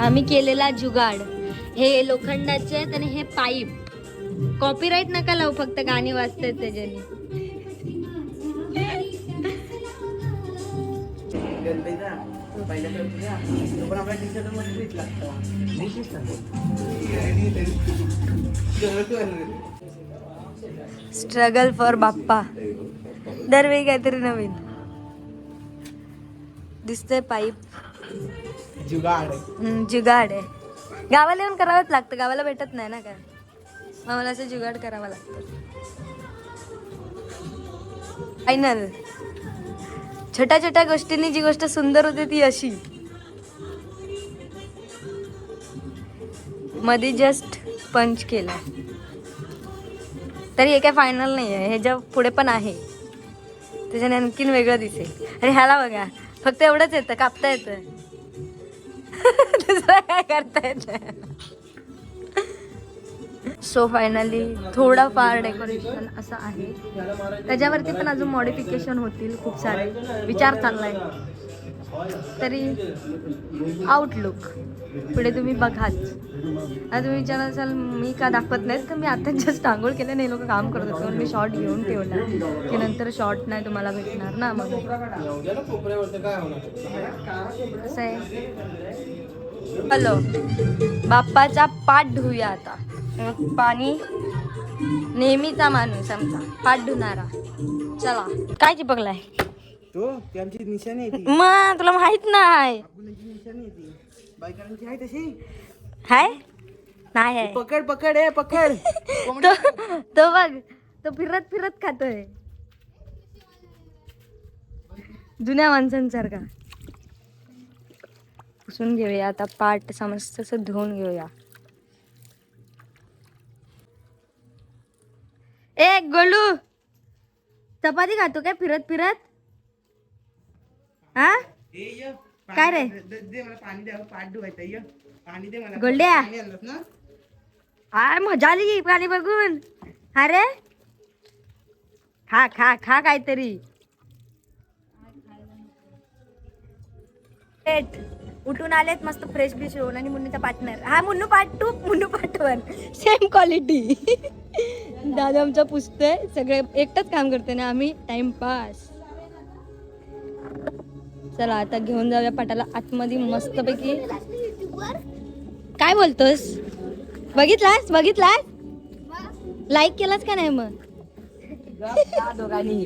आम्ही केलेला जुगाड. हे लोखंडाचे आहेत आणि हे पाईप. कॉपीराईट नका लावू फक्त गाणी वाजतात त्याच्याने. Struggle for Bappa. दरवेळी काहीतरी नवीन. दिसतंय पाईप. जुगाड. हम्म, जुगाड आहे. गावाला येऊन करावंच लागतं. गावाला भेटत नाही ना काय? मग मला असं जुगाड करावं लागतं. फायनल छोट्या छोट्या गोष्टींनी जी गोष्ट सुंदर होते ती अशी. मध्ये जस्ट पंच केला. तरी हे काय फायनल नाही आहे ह्याच्या पुढे पण आहे. त्याच्याने आणखीन वेगळं दिसेल. आणि ह्याला बघा. फक्त एवढंच येतं. कापता येतं. दुसरं काय करता येत सो फायनली थोडंफार डेकोरेशन असं आहे. त्याच्यावरती पण अजून मॉडिफिकेशन होतील खूप सारे. विचार चाललाय. तरी आउटलुक पुढे तुम्ही बघाच आता तुम्ही विचार असाल मी का दाखवत नाहीत? तर मी आता जस्ट आंघोळ केलं नाही. लोक काम करत होते. म्हणून मी शॉर्ट घेऊन ठेवला की नंतर शॉर्ट नाही तुम्हाला भेटणार ना मग. असं आहे. हॅलो. बाप्पाचा पाठ धुऊया आता. मग पाणी नेहमीचा माणूस आमचा. पाठ धुणारा. चला. काय चिपकलाय? तो ती आमची निशाणी आहे ती. मग तुला माहीत नाही. आपल्याची निशाणी आहे ती. बायकांची आहे तशी? हाय? नाही आहे. पकड पकड आहे पकड. तो तो बघ. तो फिरत फिरत खातोय. जुन्या माणसांसारखा. पुसून घेऊया. आता पाट समस्त असं धुवून घेऊया. ए गोलू! चपाती खातो काय? फिरत फिरत? हा. काय रे? दे दे मला पाणी द्या पाठ धुवायचं ये. पाणी दे मला. गोल्ड्या. आय मजा आली पाणी बघून. अरे खा खा खा काहीतरी. पेट. उठून आलेत मस्त फ्रेश बिश होऊन आणि मुन्नूचा पार्टनर हा Munnu part two Munnu part one same quality दादा आमचा पुसतोय. सगळे एकटंच काम करते ना आम्ही. टाइमपास चला आता घेऊन जाऊया पाटाला. आतमध्ये मस्तपैकी. काय बोलतोस? बघितलास? बघितलास? लाईक केलास का नाही मग? दोघांनी.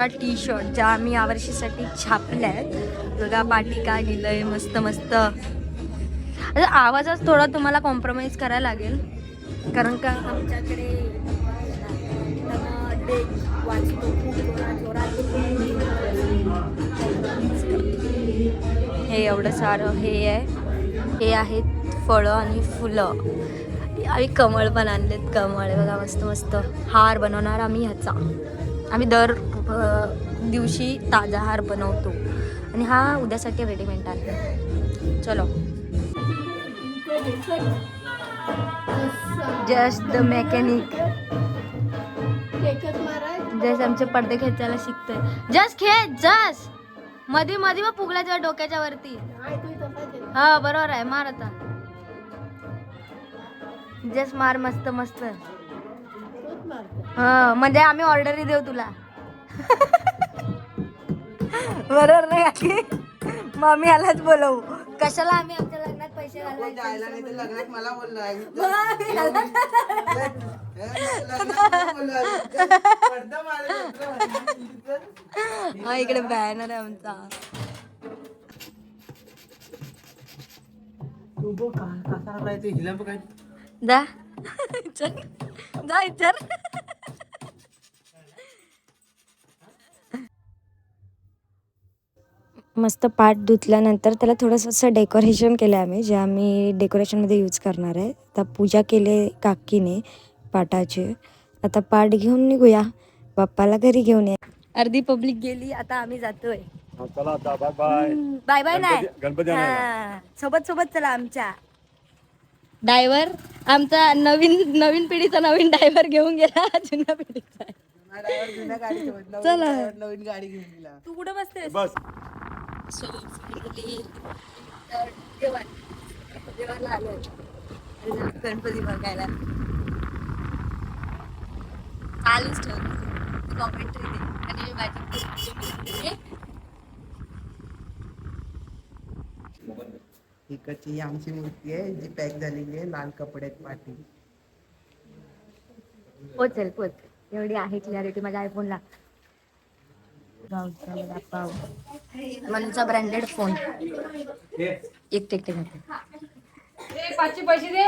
टी शर्ट ज्या आम्ही यावर्षीसाठी छापल्या आहेत बघा पाठी काय लिहिलंय मस्त मस्त. आता आवाजच थोडा तुम्हाला कॉम्प्रोमाइज करायला लागेल. कारण का आमच्याकडे हे एवढं सारं हे आहे. हे आहेत फळं आणि फुलं. आम्ही कमळ पण आणलेत कमळ. बघा मस्त मस्त. हार बनवणार आम्ही ह्याचा. आम्ही दर दिवशी ताजा हार बनवतो. आणि हा उद्यासाठी रेडीमेड आहे चलो. जस्ट द मेकॅनिक जस आमचे पडदे खेचायला शिकतोय. जस्ट खेच जसमध्ये मध्ये मग फुगला तेव्हा डोक्याच्या वरती. हा बरोबर आहे. मार आता. जस्ट मार मस्त मस्त. हा म्हणजे आम्ही ऑर्डरही देऊ तुला. बरोबर नाही काकी? मग आम्ही यालाच बोलवू. कशाला आम्ही आमच्या लग्नात पैसे जायला नाही तर लग्नात मला लग्नात. पडदा मारेल. हा इकडे बॅनर आहे आमचा. तू बघ का- कसा राहायचं हिला बघ काय जा. चल जा इतर मस्त पाट धुतल्यानंतर त्याला थोडंसं असं डेकोरेशन केलं आम्ही जे आम्ही डेकोरेशनमध्ये यूज करणार आहे. आता पूजा केली काकीने पाटाची. आता पाट घेऊन निघूया. बाप्पाला घरी घेऊन या. अर्धी पब्लिक गेली आता आम्ही जातोय. चला आता बाय बाय बाय बाय नाही गणपती-. हा, सोबत सोबत चला आमच्या. ड्रायव्हर आमचा नवीन नवीन पिढीचा नवीन ड्रायव्हर घेऊन गेला जुन्या पिढीचा. हा चला. नवीन गाडी घेऊन दिला तू कुठं बसतेस? बस. सो जेवण जेवणला आलो आणि गणपती बघायला चालूच ठेव कॉमेंट्री दे आणि माझी इकडची ही आमची मूर्ती आहे जी पॅक झालेली आहे लाल कपड्यात पाठी पोचेल पोचेल. एवढी आहे क्लॅरिटी माझ्या आयफोनला गावचा वडापाव मनचा ब्रँडेड फोन एक टेक टेक पाचशे पैसे दे.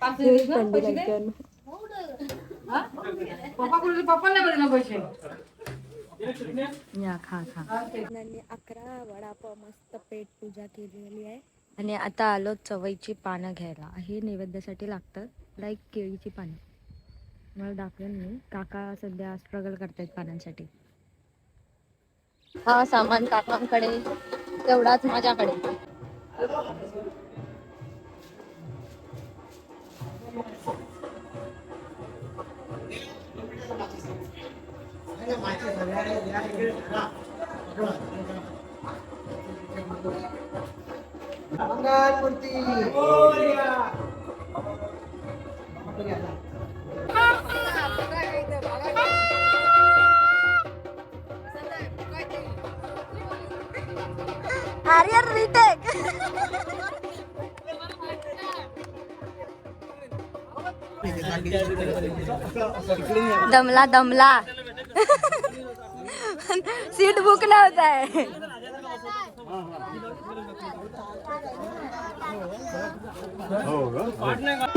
पैसे पैसे. या खा खा. अकरा वडापाव मस्त पेट पूजा केलेली आहे. आणि आता आलो चवईची पानं घ्यायला. हे नैवेद्यासाठी लागतात लाईक केळीची पानं. मला दाखवेन मी. काका सध्या स्ट्रगल करतायत पानांसाठी. हा सामान काकांकडे तेवढाच माझ्याकडे. मंगल मूर्ती आर्यन रिटेक दमला दमला. सीट बुक ना नव्हत आहे. हो. हो.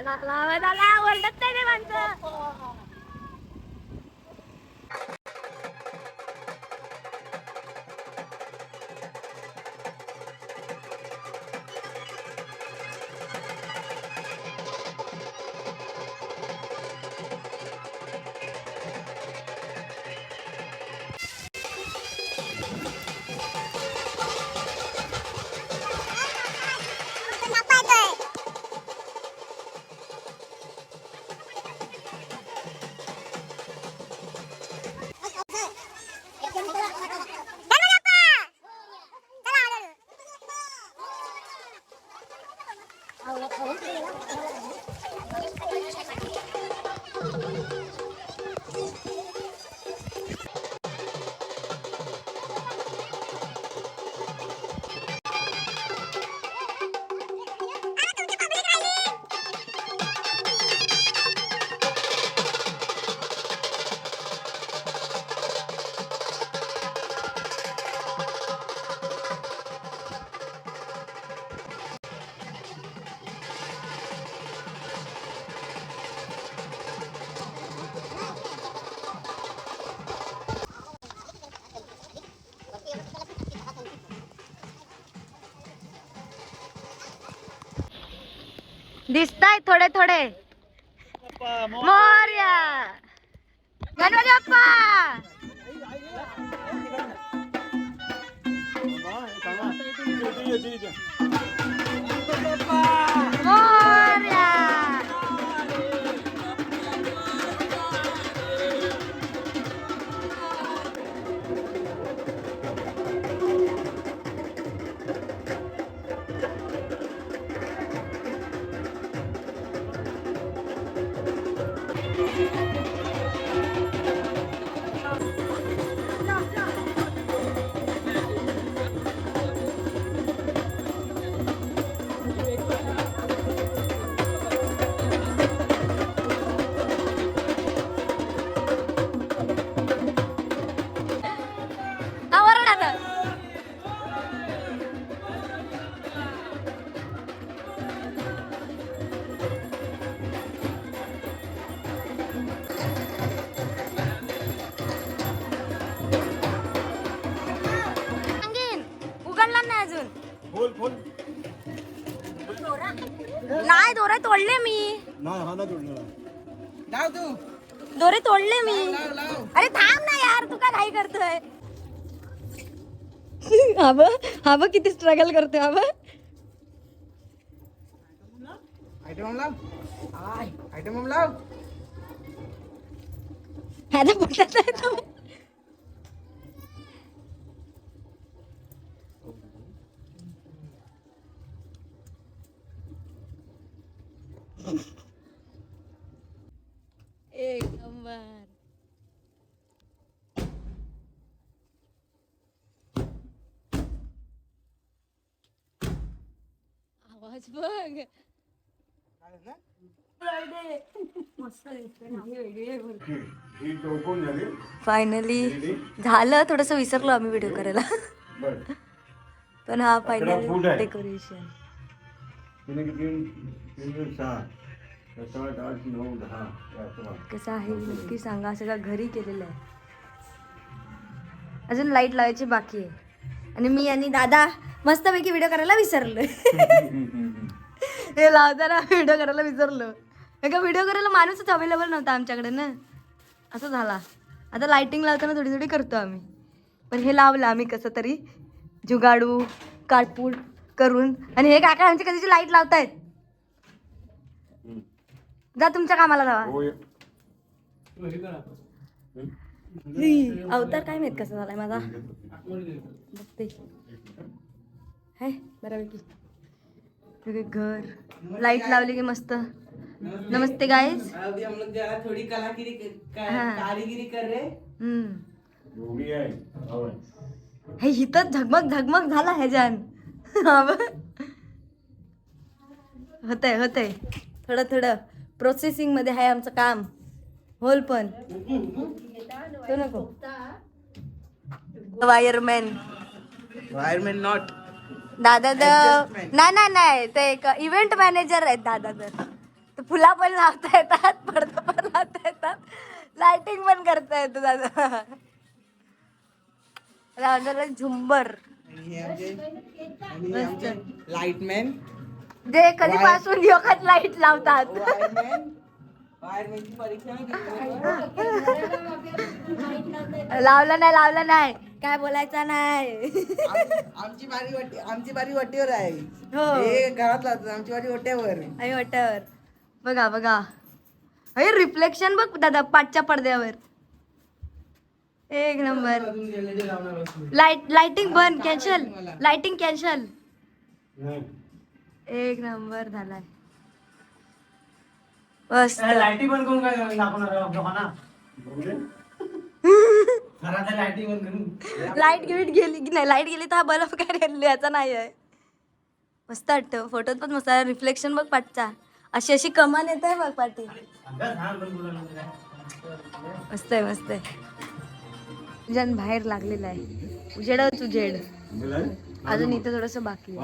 आला आला आला ओरडत नाही माणसं दिसताय थोडे थोडे. मोर्या. तोडले मी. नाही हा नाही तोडणार. लाव तू. दोरे तोडले मी. अरे थांब ना यार तू काय घाई करतोय? हा बघ हा बघ किती स्ट्रगल करतोय हा बघ आयटम लाव आयटम लाव. पटत नाही तो. एक नंबर आवाज बघ. ही फायनली झालं. थोडस विसरलो आम्ही व्हिडिओ करायला. पण हा फायनली. डेकोरेशन कसं आहे नक्की सांगा. सगळं घरी केलेलं आहे. अजून लाइट लावायची बाकी आहे. आणि मी आणि दादा मस्तपैकी व्हिडिओ करायला विसरलो हे लावताना व्हिडिओ करायला विसरलो. का व्हिडिओ करायला माणूसच अवेलेबल नव्हता आमच्याकडे ना. असं झाला. आता लाइटिंग लावताना थोडी थोडी करतो आम्ही. पण हे लावलं आम्ही कसं तरी. जुगाडू काटपूट करून. आणि हे काका आमची कधीची लाइट लावतायत? जा तुमच्या कामाला ही, अवतार काय माहीत कसा झालाय माझा? बघते. हाय बऱ्यापैकी. सगळे घर. लाइट लावली की मस्त. नमस्ते गाईज अभी हम लोग जरा थोड़ी कलागिरी हाँ. कारीगिरी कर रहे हम्म. दोघी आहे. होय. हे हिथं झगमग झगमग झाला ह्याच्यान हा. होतंय होतंय. थोडं थोडं. प्रोसेसिंगमध्ये आहे आमचं काम. होल पण. तो नको. वायरमॅन. Wireman not. दादा तर नाही नाही नाही. ते एक इव्हेंट मॅनेजर आहेत दादा तर ते फुला पण लावता येतात पडदा पण लावता येतात. लाइटिंग पण करता येतं दादा. दादाला झुंबर. लाइटमॅन जे कधीपासून योगात लाइट लावतात. लावलं नाही लावलं नाही. काय बोलायचं नाही. आम- आमची बारी वाटी आमची बारी वाटीवर आहे हो. हे घरात लावतात आमची बारी वाट्यावर आई वाटावर बघा बघा. अरे रिफ्लेक्शन बघ दादा पाठच्या पडद्यावर. एक नंबर. लाइट लाइटिंग बंद कॅन्सल लाइटिंग कॅन्सल नाही. एक नंबर झालाय. मस्त. लाईटी बंद करून काय दाखवणार. घरात लाईटी बंद करून. लाइट गिट गेली की नाही? लाइट गेली तर हा बल्ब काय रेल्वे याचा नाही आहे. मस्त वाटतं. फोटोत पण मस्त रिफ्लेक्शन बघ पाठचा. अशी अशी कमान येत आहे बघ पाठी. मस्त आहे मस्त आहे. उजेड बाहेर लागलेला आहे. उजेडच उजेड. अजून इथं थोडस बाकी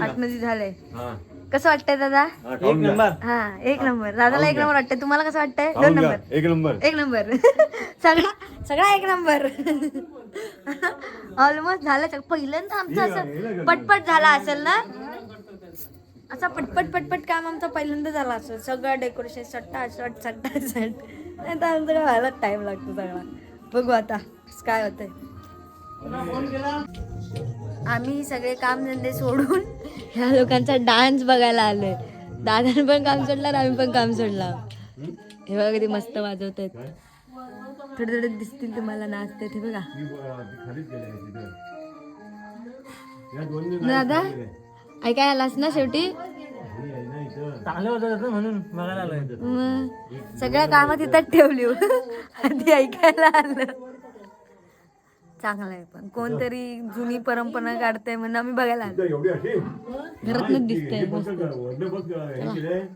आतमध्ये झालंय. हा. कसं वाटतंय दादा? हा, खाऊन घ्या. हा एक नंबर. दादाला एक नंबर वाटतंय. तुम्हाला कसं वाटतंय? दोन. नंबर. एक नंबर. एक नंबर. सगळा सगळा एक नंबर. ऑलमोस्ट झालं. पहिल्यांदा आमचं असं पटपट झाला असेल ना? असा पटपट पटपट काम आमचं पहिल्यांदा झाला असेल. सगळं डेकोरेशन सट्टा सट सट्टा सट नाही तर आमचं व्हायला टाइम लागतो सगळा. बघू आता काय होतंय. आम्ही सगळे काम धंदे सोडून ह्या लोकांचा डान्स बघायला आलोय दादाने पण काम सोडलं आम्ही पण काम सोडलं हे बघा किती मस्त वाजवत आहेत थोडे थोडे दिसतील तुम्हाला नाचते हे बघा तिथं. दादा. ऐकाय आलास ना शेवटी म्हणून बघायला सगळ्या कामात इथं ठेवली हो. आधी ऐकायला आलं चांगलं आहे पण. कोणतरी जुनी परंपरा काढते म्हणून आम्ही बघायला आलो. इथं एवढी अशी घरातनं दिसतंय बघ का, वरनं बघ का, केलंय.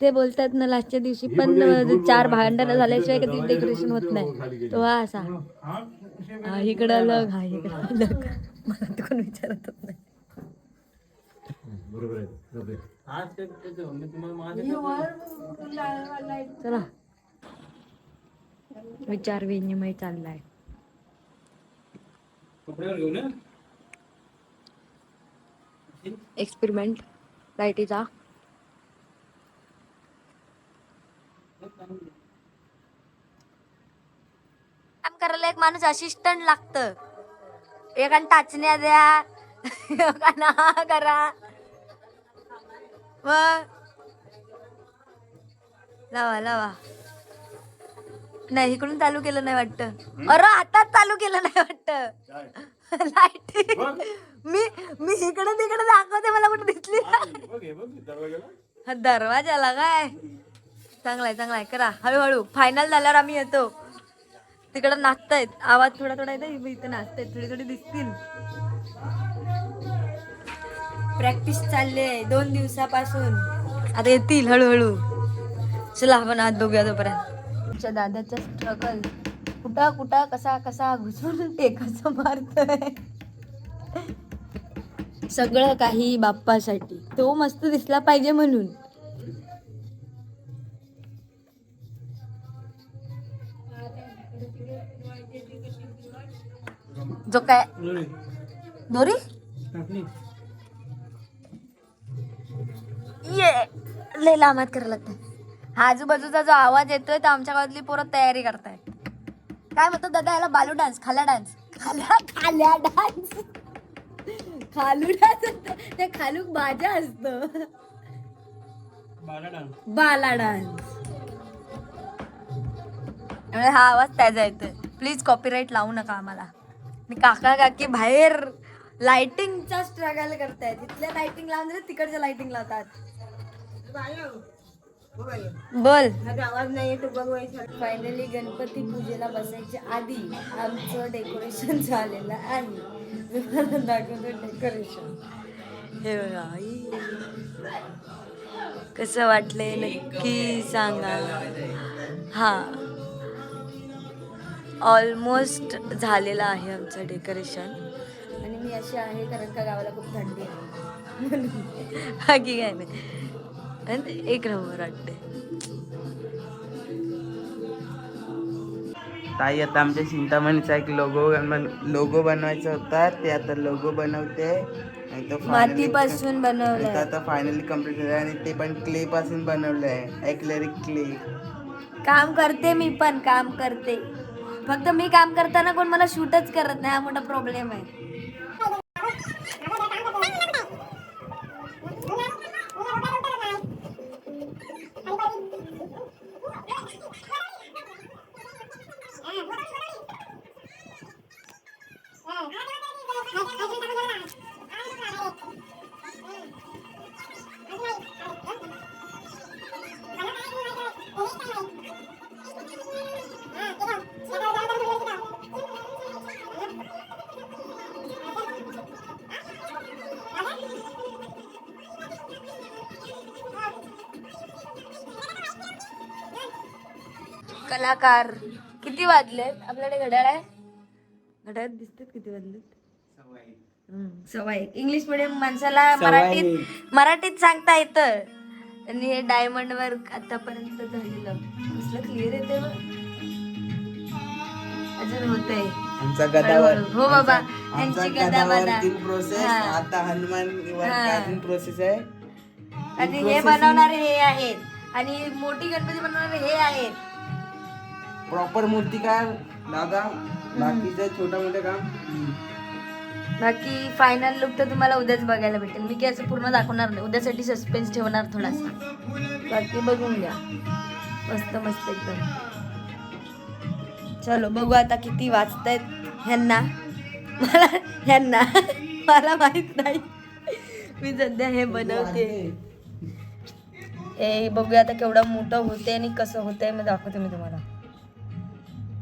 ते बोलतात ना लास्टच्या दिवशी पण चार भांडणं झाल्याशिवाय कधी डेकोरेशन होत नाही. तो हा असा. हा. इकडं अलग हा इकडं अलग. मला तर कोण विचारत नाही. बरोबर आहे बरोबर आहे. चला. विचार विनिमय चाललाय. एक्सपेरिमेंट लाईटीचा काम करायला एक माणूस असिस्टंट लागतं. एकान टाचण्या द्या एकान हा करा. लावा लावा. नाही इकडून चालू केलं नाही वाटतं. अरे हातात चालू केलं नाही वाटतं. लाइट मी मी इकडे तिकडे दाखवते मला कुठे दिसली. हा दरवाजाला. काय? चांगलाय चांगलाय करा. हळूहळू. फायनल झाल्यावर आम्ही येतो. तिकडं नाचतायत. आवाज थोडा थोडा येतो इथे नाचतायत. थोडी थोडी दिसतील. प्रॅक्टिस चालली आहे दोन दिवसापासून. आता येतील हळूहळू. चला आपण हात बघूया तोपर्यंत. आमच्या दादाचा स्ट्रगल कुठा कुठा कसा कसा घुसून टेकाचं मारतोय. सगळं काही बाप्पासाठी. तो मस्त दिसला पाहिजे म्हणून. जो काय? दोरी. ये. लय लांबात करायला लागतं हा आजूबाजूचा जो आवाज येतोय तो आमच्या गावातली पोरं तयारी करतायत. काय म्हणतो दादा याला बालू डान्स खाला डान्स खाला खाल्या डान्स खालू डान्स ते खालूक बाजा असत. बाला डान्स त्यामुळे हा आवाज त्याचा येतोय. प्लीज कॉपीराईट लावू नका आम्हाला. मी काका काकी बाहेर लाइटिंगचा स्ट्रगल करतायत. इथल्या लाइटिंग लावून दिले तिकडच्या लाइटिंग लावतात. बोल. आवाज नाही तू फायनली गणपती पूजेला बसायच्या आधी आमचं डेकोरेशन झालेलं आहे. दाखवतो डेकोरेशन हे बघा आई. कसं वाटलंय नक्की सांगा. हा. ऑलमोस्ट झालेलं आहे आमचं डेकोरेशन आणि मी अशी आहे कारण का गावाला खूप थंडी आहे. बाकी काय नाही. आणि एक नंबर वाटते ताई आता आमच्या चिंतामणीचा एक लोगो लोगो बनवायचा होता. ते आता लोगो बनवते. मातीपासून तो आता फायनली कंप्लीट झालं आणि ते पण क्ले पासून बनवलंय. एक्लेरिक क्ले काम करते मी पण काम करते. फक्त मी काम करताना कोण मला शूटच करत नाही हा मोठा प्रॉब्लेम आहे. कलाकार. किती वाजलेत आपल्याकडे घड्याळ आहे? घड्याळ दिसतात किती वाजलेत? सवय इंग्लिश मिडियम माणसाला मराठीत मराठीत सांगता येतं. आणि हे डायमंड वर्क आतापर्यंत झालेलं. कसलं क्लिअर येते. अजून आमचा गदावर. हळूहळू. हो बाबा. यांची गदा गदावर बदा. तीन प्रोसेस. आता हनुमान. अजून प्रोसेस आहे. आणि हे बनवणारे हे आहेत. आणि मोठी गणपती बनवणारे हे आहेत. प्रॉपर मूर्तिकार दादा बाकीचं छोटा मोठं काम? बाकी फायनल लुक तर तुम्हाला उद्याच बघायला भेटेल. मी काही असं पूर्ण दाखवणार नाही. उद्यासाठी सस्पेन्स ठेवणार थोडासा. बाकी बघून घ्या. मस्त मस्त एकदम. चलो बघू आता किती वाचतायत ह्यांना. मला ह्यांना. मला माहीत नाही. मी सध्या हे बनवते. ए बघूया आता केवढं मोठं होते आणि कसं होतंय. मग दाखवते मी तुम्हाला.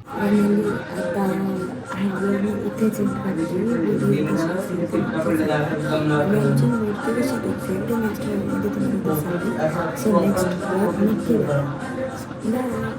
फायनली आता हार्डवेअर मी इथेच काढली आणि आमची मूर्ती कशी दिसते ते नेक्स्ट व्हिडिओमध्ये तुम्हाला दिसेल सो नेक्स्ट ब्लॉग नक्की बघा बाय